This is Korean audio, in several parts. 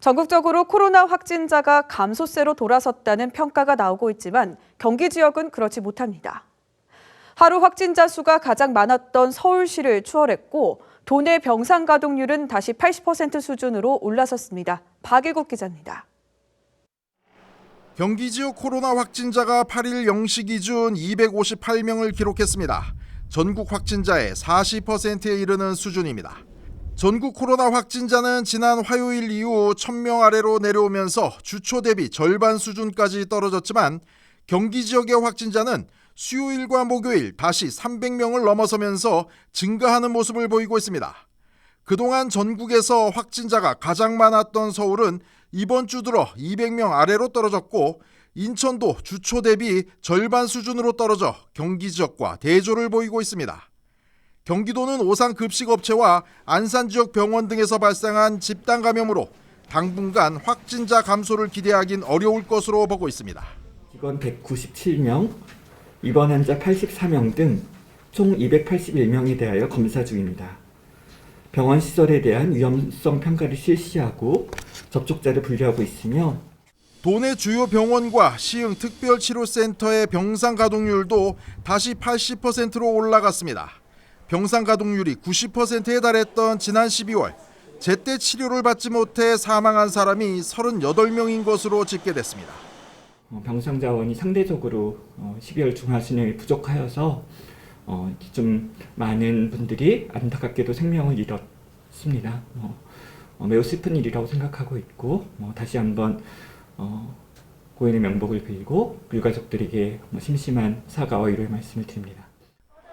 전국적으로 코로나 확진자가 감소세로 돌아섰다는 평가가 나오고 있지만 경기 지역은 그렇지 못합니다. 하루 확진자 수가 가장 많았던 서울시를 추월했고 도내 병상 가동률은 다시 80% 수준으로 올라섰습니다. 박일국 기자입니다. 경기 지역 코로나 확진자가 8일 0시 기준 258명을 기록했습니다. 전국 확진자의 40%에 이르는 수준입니다. 전국 코로나 확진자는 지난 화요일 이후 1000명 아래로 내려오면서 주초 대비 절반 수준까지 떨어졌지만 경기 지역의 확진자는 수요일과 목요일 다시 300명을 넘어서면서 증가하는 모습을 보이고 있습니다. 그동안 전국에서 확진자가 가장 많았던 서울은 이번 주 들어 200명 아래로 떨어졌고 인천도 주초 대비 절반 수준으로 떨어져 경기 지역과 대조를 보이고 있습니다. 경기도는 오산 급식업체와 안산 지역 병원 등에서 발생한 집단 감염으로 당분간 확진자 감소를 기대하긴 어려울 것으로 보고 있습니다. 직원 197명, 입원 환자 84명 등 총 281명에 대하여 검사 중입니다. 병원 시설에 대한 위험성 평가를 실시하고 접촉자를 분류하고 있으며 도내 주요 병원과 시흥 특별치료센터의 병상 가동률도 다시 80%로 올라갔습니다. 병상 가동률이 90%에 달했던 지난 12월 제때 치료를 받지 못해 사망한 사람이 38명인 것으로 집계됐습니다. 어, 병상 자원이 상대적으로 어, 12월 중하순에 부족하여서 어, 좀 많은 분들이 안타깝게도 생명을 잃었습니다. 어, 어, 매우 슬픈 일이라고 생각하고 있고 뭐 다시 한번 어, 고인의 명복을 빌고 유가족들에게 뭐 심심한 사과와 위로의 말씀을 드립니다.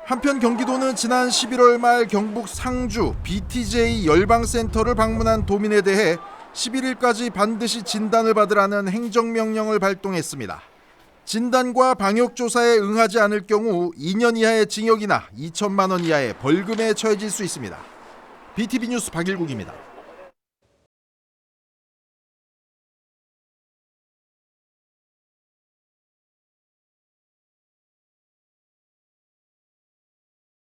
한편 경기도는 지난 11월 말 경북 상주 BTJ 열방센터를 방문한 도민에 대해 11일까지 반드시 진단을 받으라는 행정명령을 발동했습니다. 진단과 방역조사에 응하지 않을 경우 2년 이하의 징역이나 2천만 원 이하의 벌금에 처해질 수 있습니다. BTV 뉴스 박일국입니다.